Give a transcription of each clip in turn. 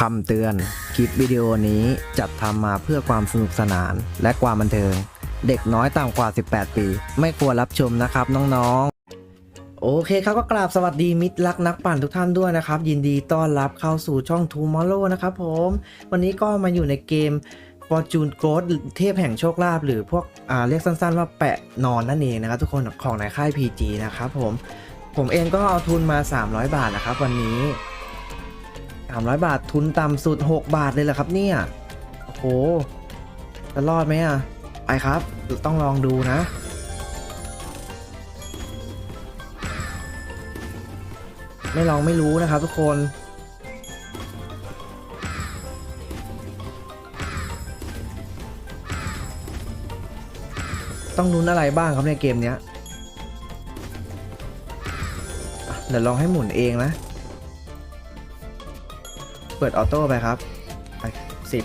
คำเตือน คลิปวิดีโอนี้จัดทำมาเพื่อความสนุกสนานและความบันเทิง เด็กน้อยต่ำกว่า 18 ปี ไม่ควรรับชมนะครับน้องๆ โอเคครับก็กราบสวัสดีมิตรรักนักปั่นทุกท่านด้วยนะครับ ยินดีต้อนรับเข้าสู่ช่อง Tomorrow นะครับผม วันนี้ก็มาอยู่ในเกม Fortune Growth เทพแห่งโชคลาภหรือพวกอ่าเรียกสั้นๆว่าแปะนอนนั่นเองนะครับทุกคนของในค่าย PG นะครับผมผมเองก็เอาทุนมา 300 บาทนะครับวันนี้ 300 บาททุนต่ำสุด 6 บาทเลยเหรอครับเนี่ยโอ้โหจะรอดไหมอะไปครับต้องลองดูนะไม่ลองไม่รู้นะครับทุกคน ต้องลุ้นอะไรบ้างครับในเกมเนี้ยเดี๋ยวลองให้หมุนเองนะ เปิดออโต้ไปครับไปสิบ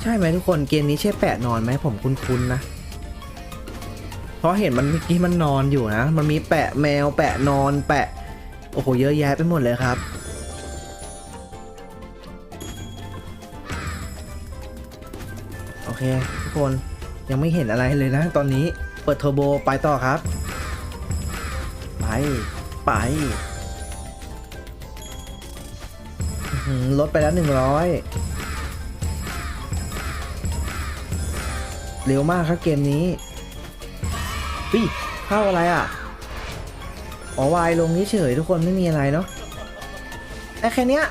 ใช่ไหมทุกคนเกมนี้ใช่แปะนอนไหมผมคุ้นๆนะ เพราะเห็นมันเมื่อกี้มันนอนอยู่นะ มันมีแปะแมวแปะนอนแปะ โอ้โห เยอะแยะไปหมดเลยครับ โอเค ทุกคนยังไม่เห็นอะไรเลยนะ ตอนนี้เปิดเทอร์โบไปต่อครับ ไป ไปลดไปแล้ว100เร็วมากครับเกมนี้ปีเข้าอะไรอะ อ๋อวายลงนี้เฉยทุกคนไม่มีอะไรเนาะแต่แค่เนี้ย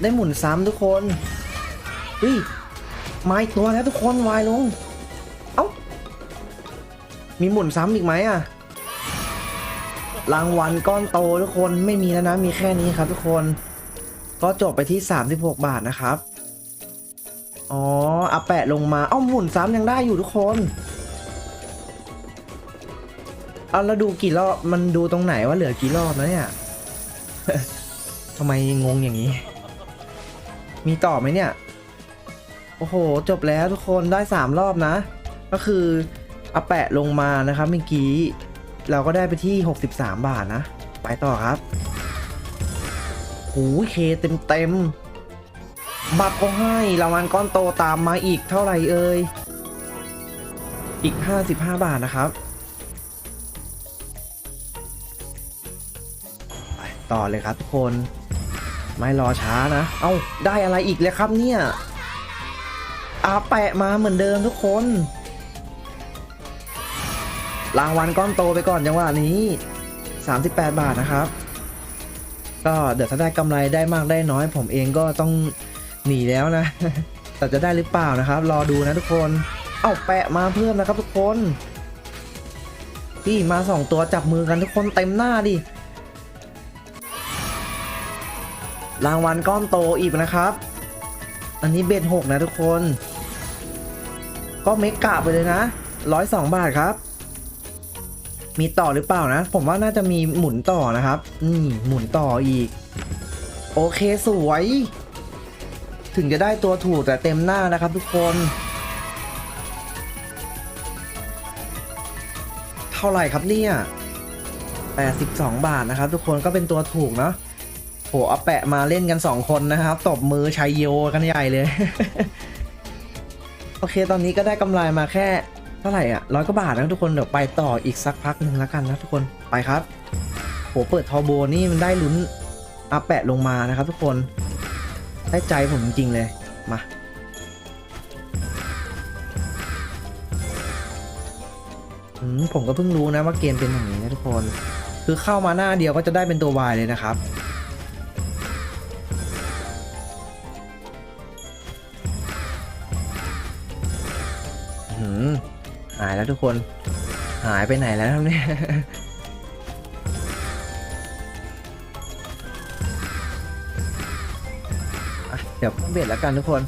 ได้หมุนซ้ำทุกคนวิมาอีกตัวแล้วทุกคนวายลง เอ้า มีหมุนซ้ำอีกไหมอะรางวัลก้อนโตทุกคนไม่มีแล้วนะมีแค่นี้ครับทุกคน ก็จบไปที่ 36 บาทนะครับ อ๋ออาแปะลงมา เอ้าหมุนซ้ำยังได้อยู่ทุกคน เอาแล้วดูกี่รอบมันดูตรงไหนว่าเหลือกี่รอบนะเนี่ยทำไมงงอย่างนี้ มีต่อไหมเนี่ย โอ้โห จบแล้วทุกคนได้สามรอบนะ ก็คือเอาแปะลงมานะครับเมื่อกี้ เราก็ได้ไปที่ 63 บาทนะ ไปต่อครับหูเคเต็มเต็มบัตรก็ให้รางวัลก้อนโตตามมาอีกเท่าไหร่เอ่ยอีก 55 บาทนะครับ ต่อเลยครับทุกคน ไม่รอช้านะ เอ้าได้อะไรอีกเลยครับเนี่ยอาแปะมาเหมือนเดิมทุกคน รางวัลก้อนโตไปก่อนจังหวะนี้ 38 บาทนะครับ ก็เดี๋ยวถ้าได้กำไรได้มากได้น้อย ผมเองก็ต้องหนีแล้วนะ แต่จะได้หรือเปล่านะครับ รอดูนะทุกคน เอาแปะมาเพิ่มนะครับทุกคนพี่มาสองตัวจับมือกันทุกคนเต็มหน้าดิ รางวัลก้อนโตอีกนะครับ อันนี้เบ็ดหกนะทุกคน ก็เมกกะไปเลยนะร้อยสองบาทครับ มีต่อหรือเปล่านะ ผมว่าน่าจะมีหมุนต่อนะครับนี่หมุนต่ออีก โอเคสวย ถึงจะได้ตัวถูกแต่เต็มหน้านะครับทุกคน เท่าไหร่ครับเนี่ย82 บาทนะครับ ทุกคนก็เป็นตัวถูกเนาะ โหเอาแปะมาเล่นกัน 2 คนนะครับ ตบมือชัยโยกันใหญ่เลย โอเคตอนนี้ก็ได้กำไรมาแค่เท่าไหร่อะร้อยกว่าบาทนะทุกคนเดี๋ยวไปต่ออีกสักพักหนึ่งแล้วกันนะทุกคนไปครับโหเปิดทอร์โบนี่มันได้ลุ้นอาแปะลงมานะครับ ทุกคนได้ใจผมจริงเลยมาผมก็เพิ่งรู้นะว่าเกมเป็นอย่างนี้นะทุกคน คือเข้ามาหน้าเดียวก็จะได้เป็นตัววายเลยนะครับ หืมหายแล้วทุกคน หายไปไหนแล้วครับเนี่ยเดี๋ยวเบ็ดแล้วกันทุกคน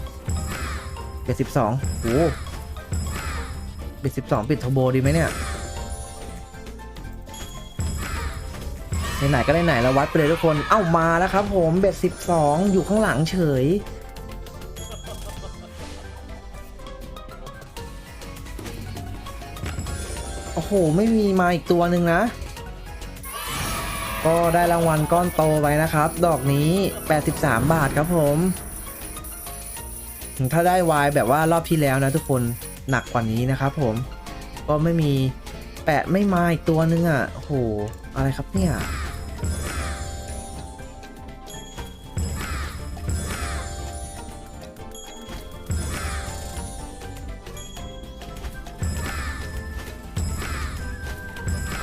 เบ็ดสิบสองโอ้เบ็ดสิบสองปิดทอร์โบดีไหมเนี่ยไหนๆก็ได้ไหนแล้ววัดไปเลยทุกคน เอ้ามาแล้วครับผม เบ็ดสิบสองอยู่ข้างหลังเฉย หไม่มีมาอีกตัวหนึ่งนะ ก็ได้รางวัลก้อนโตไปนะครับ ดอกนี้ 83 บาทครับผม ถ้าได้วายแบบว่ารอบที่แล้วนะทุกคนหนักกว่านี้นะครับผม ก็ไม่มีแปะไม่มาอีกตัวนึงอะโอ้โห อะไรครับเนี่ย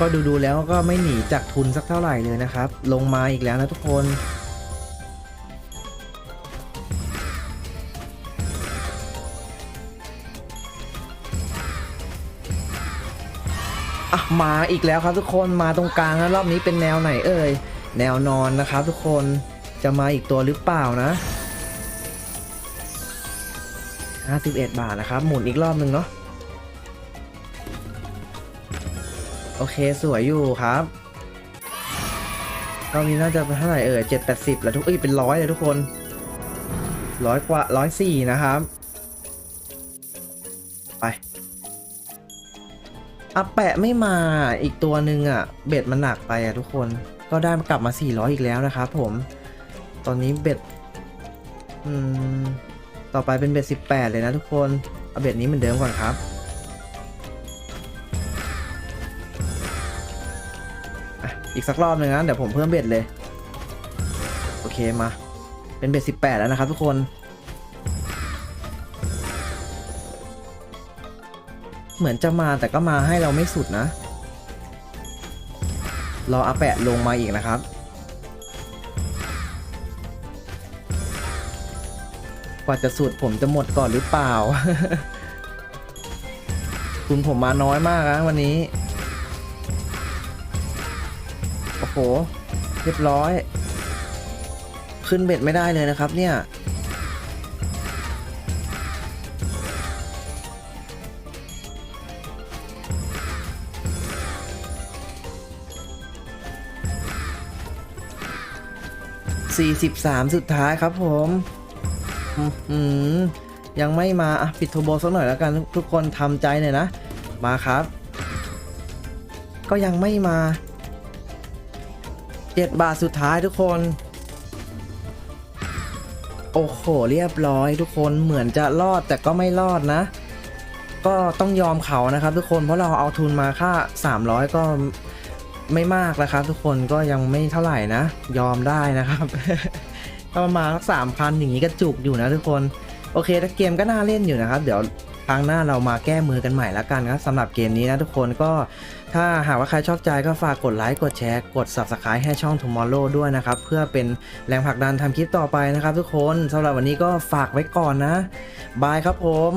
ก็ดูดูๆแล้วก็ไม่หนีจากทุนสักเท่าไหร่เลยนะครับ ลงมาอีกแล้วนะทุกคน อะมาอีกแล้วครับทุกคนมาตรงกลางนะรอบนี้เป็นแนวไหนเอ่ย แนวนอนนะครับทุกคนจะมาอีกตัวหรือเปล่านะ 51 บาทนะครับ หมุนอีกรอบหนึ่งเนาะ โอเคสวยอยู่ครับรอบนี้น่าจะเป็นเท่าไหร่เอ่ย780แล้วทุกเอ้ยเป็นร้อยเลยทุกคนร้อยกว่าร้อยสี่นะครับ ไปอะแปะไม่มาอีกตัวหนึ่งอะ เบ็ดมันหนักไปอะทุกคนก็ได้กลับมา 400 อีกแล้วนะครับผม ตอนนี้เบ็ด อืม ต่อไปเป็นเบ็ด 18 เลยนะทุกคน เอาเบ็ดนี้เหมือนเดิมก่อนครับ อีกสักรอบหนึ่งนะเดี๋ยวผมเพิ่มเบ็ดเลย โอเคมา เป็นเบ็ด18แล้วนะครับทุกคน เหมือนจะมาแต่ก็มาให้เราไม่สุดนะ รออาแปะลงมาอีกนะครับกว่าจะสุดผมจะหมดก่อนหรือเปล่า คุณผมมาน้อยมากนะวันนี้ โอ้โห เรียบร้อย ขึ้นเบ็ดไม่ได้เลยนะครับเนี่ย43สุดท้ายครับผมอือหือยังไม่มา อะ ปิดโทโบสักหน่อยแล้วกัน ทุกคนทำใจหน่อยนะ มาครับ ก็ยังไม่มา 7บาทสุดท้ายทุกคน โอ้โห เรียบร้อยทุกคนเหมือนจะรอดแต่ก็ไม่รอดนะ ก็ต้องยอมเขานะครับ ทุกคนเพราะเราเอาทุนมาค่า 300 ก็ไม่มากนะครับ ทุกคนก็ยังไม่เท่าไหร่นะ ยอมได้นะครับประมาณสักสามพันอย่างนี้ก็จุกอยู่นะทุกคน โอเคถ้าเกมก็น่าเล่นอยู่นะครับ เดี๋ยว ครั้งหน้าเรามาแก้มือกันใหม่ละกันครับสำหรับเกมนี้นะทุกคนก็ถ้าหากว่าใครชอบใจก็ฝากกดไลค์กดแชร์กด Subscribe ให้ช่อง Tomorrow ด้วยนะครับ เพื่อเป็นแรงผลักดันทำคลิปต่อไปนะครับทุกคนสำหรับวันนี้ก็ฝากไว้ก่อนนะบายครับผม